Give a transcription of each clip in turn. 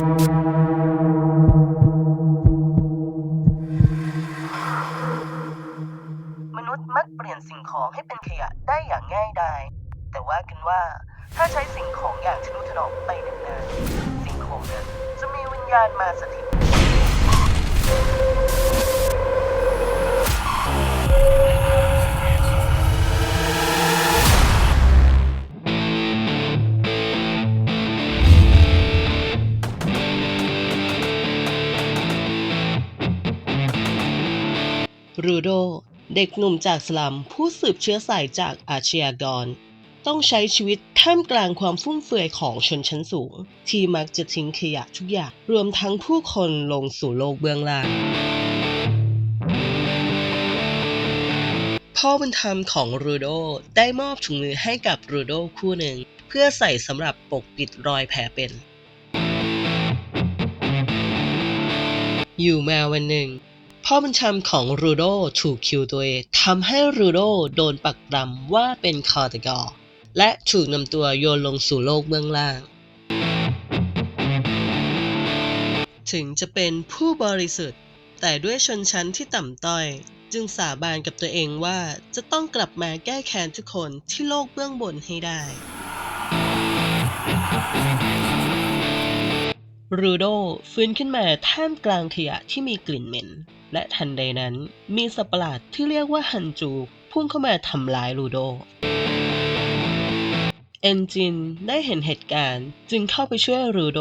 มนุษย์มักเปลี่ยนสิ่งของให้เป็นขยะได้อย่างง่ายดาย แต่ว่ากันว่าถ้าใช้สิ่งของอย่างชนุถนอมไปนานๆสิ่งของนั้นจะมีวิญญาณมาสถิต รูโด เด็กหนุ่มจากสลัมผู้สืบเชื้อสายจากอาชญากร ต้องใช้ชีวิตท่ามกลางความฟุ่มเฟือยของชนชั้นสูง ที่มักจะทิ้งขยะทุกอย่าง รวมทั้งผู้คนลงสู่โลกเบื้องล่างพ่อบุญธรรมของรูโดได้มอบถุงมือให้กับรูโดคู่หนึ่ง เพื่อใส่สำหรับปกปิดรอยแผลเป็น อยู่มาวันหนึ่ง พ่อบุญธรรมของรูโดถูกคิวตัวเองทำให้รูโดโดนปักดำว่าเป็นคอร์ตกอและถูกนำตัวโยนลงสู่โลกเบื้องล่าง ถึงจะเป็นผู้บริสุทธิ์ แต่ด้วยชนชั้นที่ต่ำต้อย จึงสาบานกับตัวเองว่าจะต้องกลับมาแก้แค้นทุกคนที่โลกเบื้องบนให้ได้ รูโดฟื้นขึ้นมาท่ามกลางขยะที่มีกลิ่นเหม็น และทันใดนั้นมีสัตว์ประหลาดที่เรียกว่าฮันจูพุ่งเข้ามาทำร้ายรูโด เอนจินได้เห็นเหตุการณ์จึงเข้าไปช่วยรูโด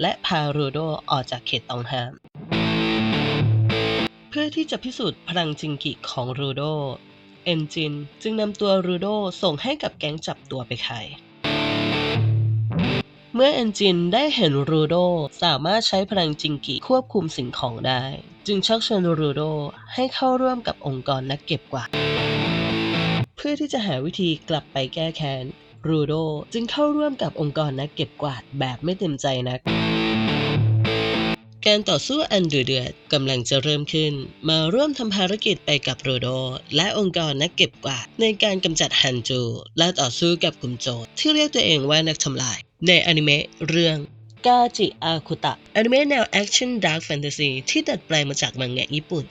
และพารูโดออกจากเขตต้องห้าม เพื่อที่จะพิสูจน์พลังจิงกิของรูโด เอนจินจึงนำตัวรูโดส่งให้กับแก๊งจับตัวไปขาย มื่อเอนจินได้เห็นรูโดสามารถใช้พลังจิงกิควบคุมสิ่งของได้ จึงชักชวนรูโดให้เข้าร่วมกับองค์กรนักเก็บกวาดเพื่อที่จะหาวิธีกลับไปแก้แค้นรูโดจึงเข้าร่วมกับองค์กรนักเก็บกวาดแบบไม่เต็มใจนัก การต่อสู้อันดุเดือดกำลังจะเริ่มขึ้น มาร่วมทำภารกิจไปกับโรโด และองค์กรนักเก็บกวาดในการกำจัดฮันจู และต่อสู้กับกลุ่มโจรที่เรียกตัวเองว่านักทำลาย ในอนิเมะเรื่องกาจิอาคุตะอนิเมะแนวแอคชั่นดาร์กแฟนตาซีที่ดัดแปลงมาจากมังงะญี่ปุ่น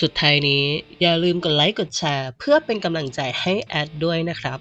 สุดท้ายนี้อย่าลืมกดไลค์กดแชร์ เพื่อเป็นกำลังใจให้แอดด้วยนะครับ